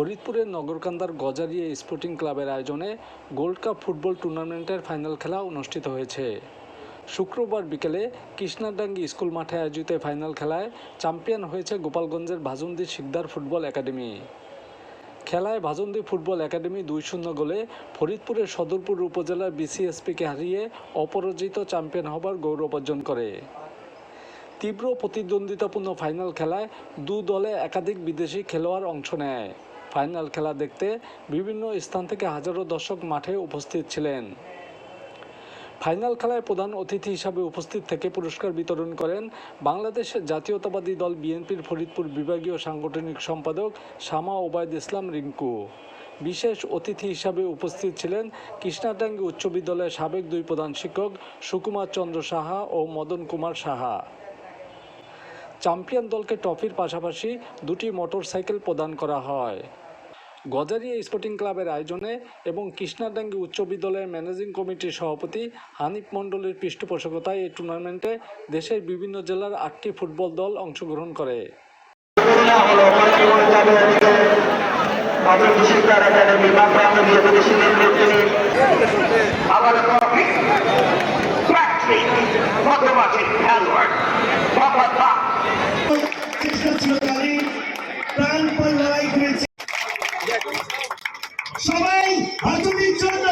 ফরিদপুরের নগরকান্দার গজারিয়া স্পোর্টিং ক্লাবের আয়োজনে গোল্ড কাপ ফুটবল টুর্নামেন্টের ফাইনাল খেলা অনুষ্ঠিত হয়েছে। শুক্রবার বিকেলে কৃষ্ণাডাঙ্গি স্কুল মাঠে আয়োজিত ফাইনাল খেলায় চ্যাম্পিয়ন হয়েছে গোপালগঞ্জের ভাজন্দি শিকদার ফুটবল একাডেমি। খেলায় ভাজন্দি ফুটবল একাডেমি দুই শূন্য গোলে ফরিদপুরের সদরপুর উপজেলার বিসিএসপিকে হারিয়ে অপরাজিত চ্যাম্পিয়ন হবার গৌরব অর্জন করে। তীব্র প্রতিদ্বন্দ্বিতাপূর্ণ ফাইনাল খেলায় দু দলে একাধিক বিদেশি খেলোয়াড় অংশ নেয়। ফাইনাল খেলা দেখতে বিভিন্ন স্থান থেকে হাজারো দর্শক মাঠে উপস্থিত ছিলেন। ফাইনাল খেলায় প্রধান অতিথি হিসাবে উপস্থিত থেকে পুরস্কার বিতরণ করেন বাংলাদেশ জাতীয়তাবাদী দল বিএনপির ফরিদপুর বিভাগীয় সাংগঠনিক সম্পাদক শামা ওবায়দ ইসলাম রিঙ্কু। বিশেষ অতিথি হিসাবে উপস্থিত ছিলেন কৃষ্ণাটাঙ্গি উচ্চ বিদ্যালয়ের সাবেক দুই প্রধান শিক্ষক সুকুমার চন্দ্র সাহা ও মদন কুমার সাহা। চ্যাম্পিয়ন দলকে ট্রফির পাশাপাশি দুটি মোটরসাইকেল প্রদান করা হয়। গজারিয়া স্পোর্টিং ক্লাবের আয়োজনে এবং কৃষ্ণাডাঙ্গি উচ্চ বিদ্যালয়ের ম্যানেজিং কমিটির সভাপতি হানিফ মণ্ডলের পৃষ্ঠপোষকতায় এই টুর্নামেন্টে দেশের বিভিন্ন জেলার আটটি ফুটবল দল অংশগ্রহণ করে। হলো প্রাণপণ লড়াই করেছে। সবাই হাতুড়ির জন্য।